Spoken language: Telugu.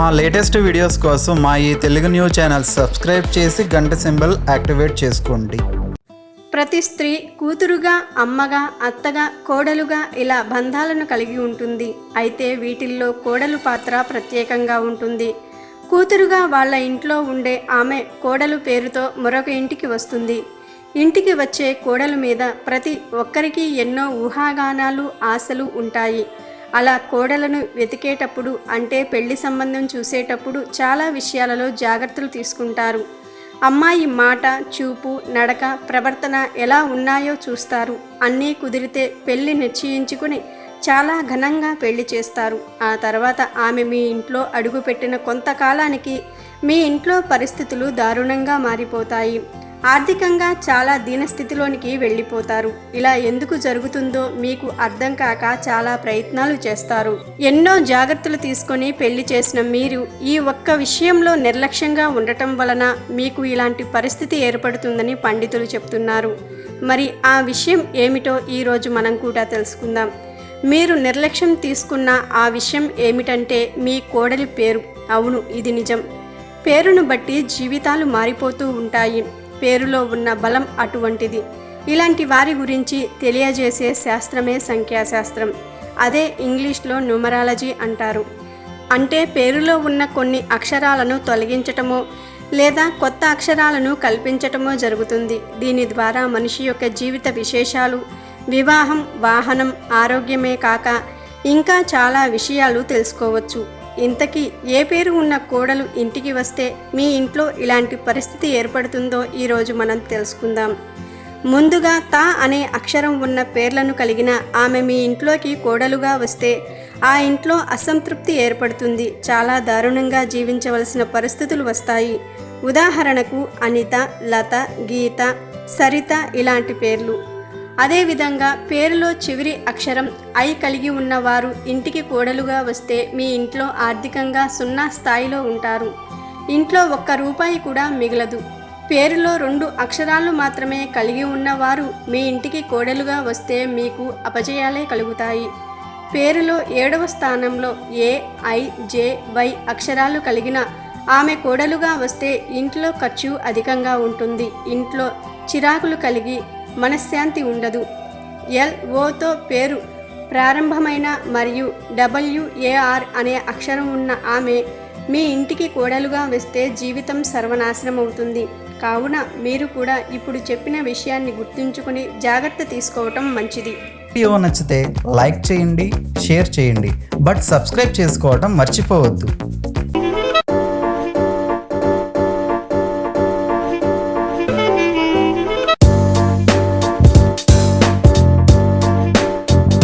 మా లేటెస్ట్ వీడియోస్ కోసం మా ఈ తెలుగు న్యూస్ ఛానల్ సబ్స్క్రైబ్ చేసి గంట సింబల్ యాక్టివేట్ చేసుకోండి. ప్రతి స్త్రీ కూతురుగా అమ్మగా అత్తగా కోడలుగా ఇలా బంధాలను కలిగి ఉంటుంది. అయితే వీటిల్లో కోడలు పాత్ర ప్రత్యేకంగా ఉంటుంది. కూతురుగా వాళ్ళ ఇంట్లో ఉండే ఆమె కోడలు పేరుతో మరొక ఇంటికి వస్తుంది. ఇంటికి వచ్చే కోడలు మీద ప్రతి ఒక్కరికి ఎన్నో ఊహాగానాలు ఆశలు ఉంటాయి. అలా కోడలను వెతికేటప్పుడు అంటే పెళ్ళి సంబంధం చూసేటప్పుడు చాలా విషయాలలో జాగ్రత్తలు తీసుకుంటారు. అమ్మాయి మాట చూపు నడక ప్రవర్తన ఎలా ఉన్నాయో చూస్తారు. అన్నీ కుదిరితే పెళ్ళి నిశ్చయించుకుని చాలా ఘనంగా పెళ్ళి చేస్తారు. ఆ తర్వాత ఆమె మీ ఇంట్లో అడుగుపెట్టిన కొంతకాలానికి మీ ఇంట్లో పరిస్థితులు దారుణంగా మారిపోతాయి. ఆర్థికంగా చాలా దీనస్థితిలోనికి వెళ్ళిపోతారు. ఇలా ఎందుకు జరుగుతుందో మీకు అర్థం కాక చాలా ప్రయత్నాలు చేస్తారు. ఎన్నో జాగ్రత్తలు తీసుకొని పెళ్ళి చేసిన మీరు ఈ ఒక్క విషయంలో నిర్లక్ష్యంగా ఉండటం వలన మీకు ఇలాంటి పరిస్థితి ఏర్పడుతుందని పండితులు చెప్తున్నారు. మరి ఆ విషయం ఏమిటో ఈరోజు మనం కూడా తెలుసుకుందాం. మీరు నిర్లక్ష్యం తీసుకున్న ఆ విషయం ఏమిటంటే మీ కోడలి పేరు. అవును ఇది నిజం. పేరును బట్టి జీవితాలు మారిపోతూ ఉంటాయి. పేరులో ఉన్న బలం అటువంటిది. ఇలాంటి వారి గురించి తెలియజేసే శాస్త్రమే సంఖ్యాశాస్త్రం. అదే ఇంగ్లీష్లో న్యూమరాలజీ అంటారు. అంటే పేరులో ఉన్న కొన్ని అక్షరాలను తొలగించటమో లేదా కొత్త అక్షరాలను కల్పించటమో జరుగుతుంది. దీని ద్వారా మనిషి యొక్క జీవిత విశేషాలు వివాహం వాహనం ఆరోగ్యమే కాక ఇంకా చాలా విషయాలు తెలుసుకోవచ్చు. ఇంతకీ ఏ పేరు ఉన్న కోడలు ఇంటికి వస్తే మీ ఇంట్లో ఇలాంటి పరిస్థితి ఏర్పడుతుందో ఈరోజు మనం తెలుసుకుందాం. ముందుగా తా అనే అక్షరం ఉన్న పేర్లను కలిగిన ఆమె మీ ఇంట్లోకి కోడలుగా వస్తే ఆ ఇంట్లో అసంతృప్తి ఏర్పడుతుంది. చాలా దారుణంగా జీవించవలసిన పరిస్థితులు వస్తాయి. ఉదాహరణకు అనిత లత గీత సరిత ఇలాంటి పేర్లు. అదేవిధంగా పేరులో చివరి అక్షరం ఐ కలిగి ఉన్నవారు ఇంటికి కోడలుగా వస్తే మీ ఇంట్లో ఆర్థికంగా సున్నా స్థాయిలో ఉంటారు. ఇంట్లో ఒక్క రూపాయి కూడా మిగలదు. పేరులో రెండు అక్షరాలు మాత్రమే కలిగి ఉన్నవారు మీ ఇంటికి కోడలుగా వస్తే మీకు అపజయాలే కలుగుతాయి. పేరులో ఏడవ స్థానంలో ఏ ఐ జే వై అక్షరాలు కలిగిన ఆమె కోడలుగా వస్తే ఇంట్లో ఖర్చు అధికంగా ఉంటుంది. ఇంట్లో చిరాకులు కలిగి మనశ్శాంతి ఉండదు. ఎల్ ఓతో పేరు ప్రారంభమైన మరియు డబ్ల్యూఏఆర్ అనే అక్షరం ఉన్న ఆమె మీ ఇంటికి కోడలుగా వస్తే జీవితం సర్వనాశనం అవుతుంది కావున మీరు కూడా ఇప్పుడు చెప్పిన విషయాన్ని గుర్తుంచుకుని జాగ్రత్త తీసుకోవటం మంచిది. వీడియో నచ్చితే లైక్ చేయండి షేర్ చేయండి బట్ సబ్స్క్రైబ్ చేసుకోవటం మర్చిపోవద్దు.